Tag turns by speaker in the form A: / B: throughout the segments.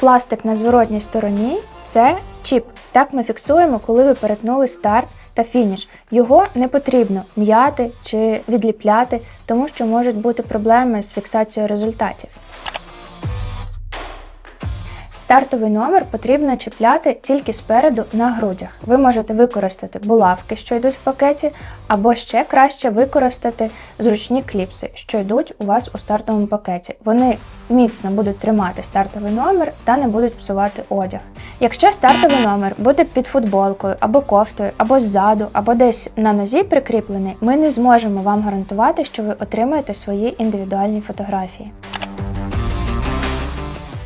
A: пластик на зворотній стороні це чіп. Так ми фіксуємо, коли ви перетнули старт та фініш. Його не потрібно м'яти чи відліпляти, тому що можуть бути проблеми з фіксацією результатів. Стартовий номер потрібно чіпляти тільки спереду на грудях. Ви можете використати булавки, що йдуть в пакеті, або ще краще використати зручні кліпси, що йдуть у вас у стартовому пакеті. Вони міцно будуть тримати стартовий номер та не будуть псувати одяг. Якщо стартовий номер буде під футболкою або кофтою, або ззаду, або десь на нозі прикріплений, ми не зможемо вам гарантувати, що ви отримаєте свої індивідуальні фотографії.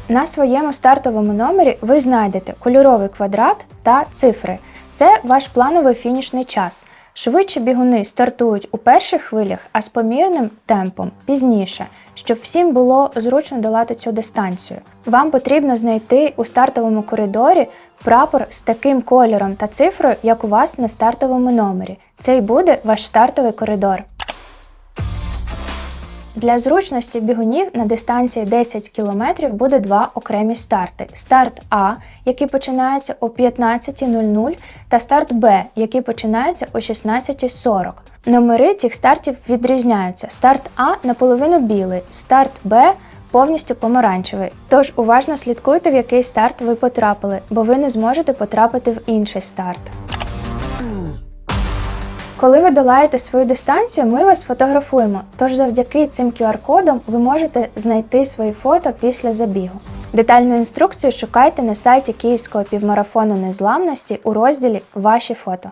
A: На своєму стартовому номері ви знайдете кольоровий квадрат та цифри. Це ваш плановий фінішний час. Швидше бігуни стартують у перших хвилях, а з помірним темпом пізніше, щоб всім було зручно долати цю дистанцію. Вам потрібно знайти у стартовому коридорі прапор з таким кольором та цифрою, як у вас на стартовому номері. Це й буде ваш стартовий коридор. Для зручності бігунів на дистанції 10 км буде два окремі старти: старт А, який починається о 15.00, та старт Б, який починається о 16.40. Номери цих стартів відрізняються. Старт А наполовину білий, старт Б повністю помаранчевий. Тож уважно слідкуйте, в який старт ви потрапили, бо ви не зможете потрапити в інший старт. Коли ви долаєте свою дистанцію, ми вас фотографуємо. Тож завдяки цим QR-кодам ви можете знайти свої фото після забігу. Детальну інструкцію шукайте на сайті Київського півмарафону незламності у розділі Ваші фото.